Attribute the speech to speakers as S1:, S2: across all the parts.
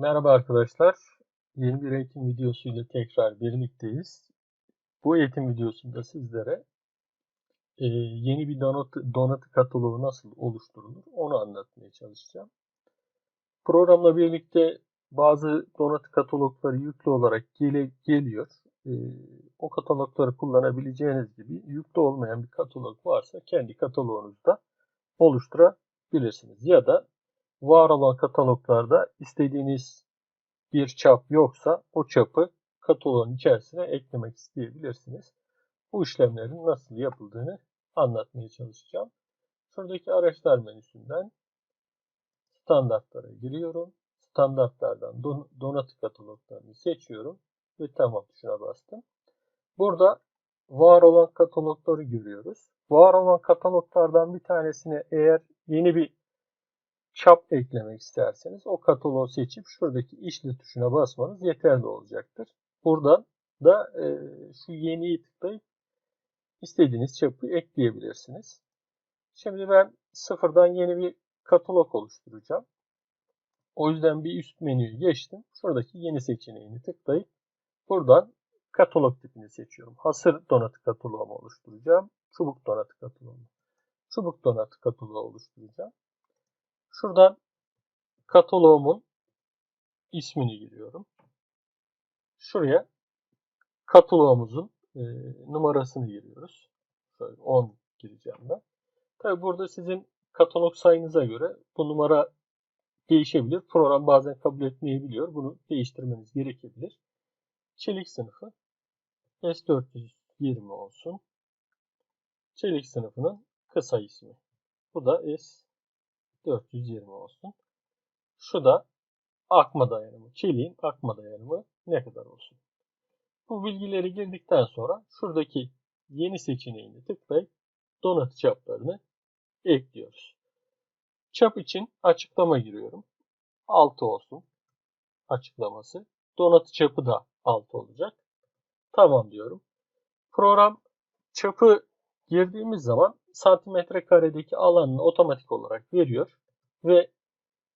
S1: Merhaba arkadaşlar. Yeni bir eğitim videosuyla tekrar birlikteyiz. Bu eğitim videosunda sizlere e, yeni bir donatı, donatı kataloğu nasıl oluşturulur onu anlatmaya çalışacağım. Programla birlikte bazı donatı katalogları yüklü olarak gele, geliyor. E, o katalogları kullanabileceğiniz gibi yüklü olmayan bir katalog varsa kendi kataloğunuzda oluşturabilirsiniz. Ya da var olan kataloglarda istediğiniz bir çap yoksa o çapı kataloğun içerisine eklemek isteyebilirsiniz. Bu işlemlerin nasıl yapıldığını anlatmaya çalışacağım. Şuradaki araçlar menüsünden standartlara giriyorum. Standartlardan don donatı kataloglarını seçiyorum ve tamam tuşuna bastım. Burada var olan katalogları görüyoruz. Var olan kataloglardan bir tanesine eğer yeni bir çap eklemek isterseniz o kataloğu seçip şuradaki işle tuşuna basmanız yeterli olacaktır. Buradan da e, şu yeniyi tıklayıp istediğiniz çapı ekleyebilirsiniz. Şimdi ben sıfırdan yeni bir katalog oluşturacağım. O yüzden bir üst menüye geçtim. Şuradaki yeni seçeneğini tıklayıp buradan katalog tipini seçiyorum. Hasır donatı kataloğumu oluşturacağım. Çubuk donatı kataloğumu. Çubuk donatı kataloğu oluşturacağım. Şuradan kataloğumun ismini giriyorum. Şuraya kataloğumuzun e, numarasını giriyoruz. Şöyle 10 gireceğim ben. Tabi burada sizin katalog sayınıza göre bu numara değişebilir. Program bazen kabul etmeyebiliyor. Bunu değiştirmeniz gerekebilir. Çelik sınıfı S420 olsun. Çelik sınıfının kısa ismi. Bu da S 420 olsun. Şu da akma dayanımı. Çeliğin akma dayanımı ne kadar olsun. Bu bilgileri girdikten sonra şuradaki yeni seçeneğini tıklayıp donatı çaplarını ekliyoruz. Çap için açıklama giriyorum. 6 olsun açıklaması. Donatı çapı da 6 olacak. Tamam diyorum. Program çapı girdiğimiz zaman santimetre karedeki alanını otomatik olarak veriyor ve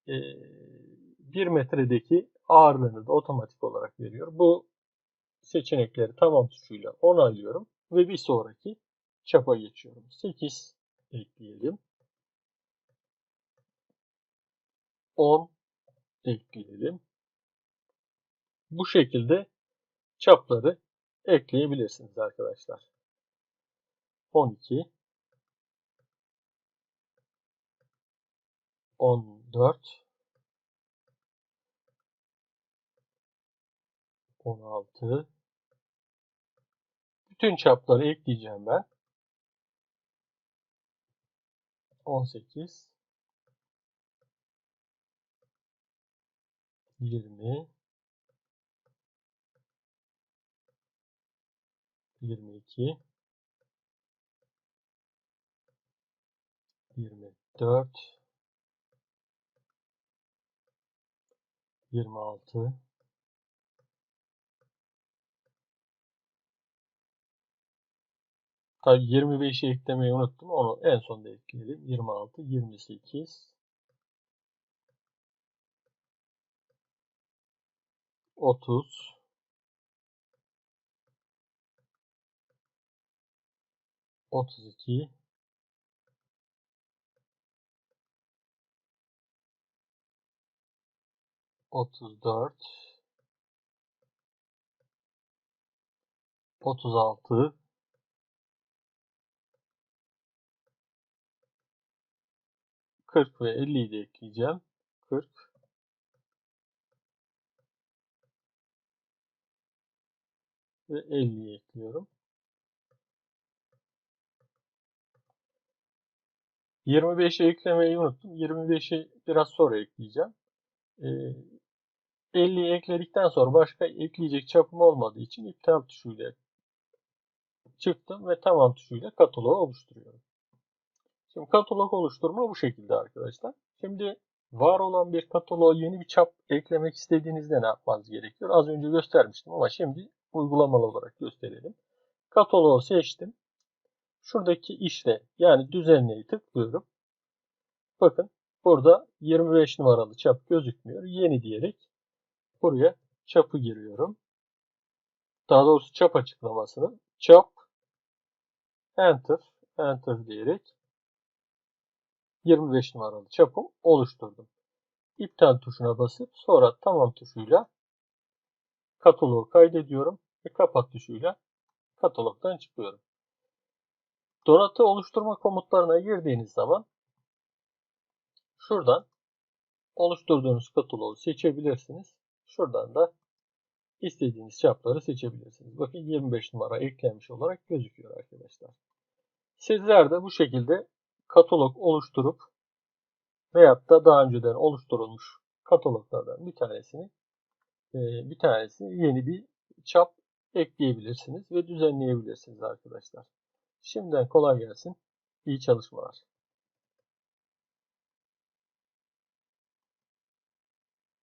S1: e, 1 metredeki ağırlığını da otomatik olarak veriyor. Bu seçenekleri tamam tuşuyla onaylıyorum ve bir sonraki çapa geçiyorum. 8 ekleyelim. 10 ekleyelim. Bu şekilde çapları ekleyebilirsiniz arkadaşlar. 12 14 16 bütün çapları ekleyeceğim ben. 18 20 22 24 26 Tabii 25'i eklemeyi unuttum. Onu en sonda ekleyelim. 26, 28 30 32 34 36 40 ve 50'yi de ekleyeceğim. 40 ve 50'yi ekliyorum. 25'i eklemeyi unuttum. 25'i biraz sonra ekleyeceğim. 50'yi ee, ekledikten sonra başka ekleyecek çapım olmadığı için iptal tuşuyla çıktım ve tamam tuşuyla kataloğu oluşturuyorum. Şimdi katalog oluşturma bu şekilde arkadaşlar. Şimdi var olan bir kataloğa yeni bir çap eklemek istediğinizde ne yapmanız gerekiyor? Az önce göstermiştim ama şimdi uygulamalı olarak gösterelim. Kataloğu seçtim. Şuradaki işle yani düzenleyi tıklıyorum. Bakın burada 25 numaralı çap gözükmüyor. Yeni diyerek buraya çapı giriyorum. Daha doğrusu çap açıklamasını. Çap enter enter diyerek 25 numaralı çapı oluşturdum. İptal tuşuna basıp sonra tamam tuşuyla kataloğu kaydediyorum ve kapat tuşuyla katalogdan çıkıyorum. Donatı oluşturma komutlarına girdiğiniz zaman şuradan oluşturduğunuz kataloğu seçebilirsiniz. Şuradan da istediğiniz çapları seçebilirsiniz. Bakın 25 numara eklenmiş olarak gözüküyor arkadaşlar. Sizler de bu şekilde katalog oluşturup veyahut da daha önceden oluşturulmuş kataloglardan bir tanesini e, bir tanesini yeni bir çap ekleyebilirsiniz ve düzenleyebilirsiniz arkadaşlar. Şimdiden kolay gelsin. İyi çalışmalar.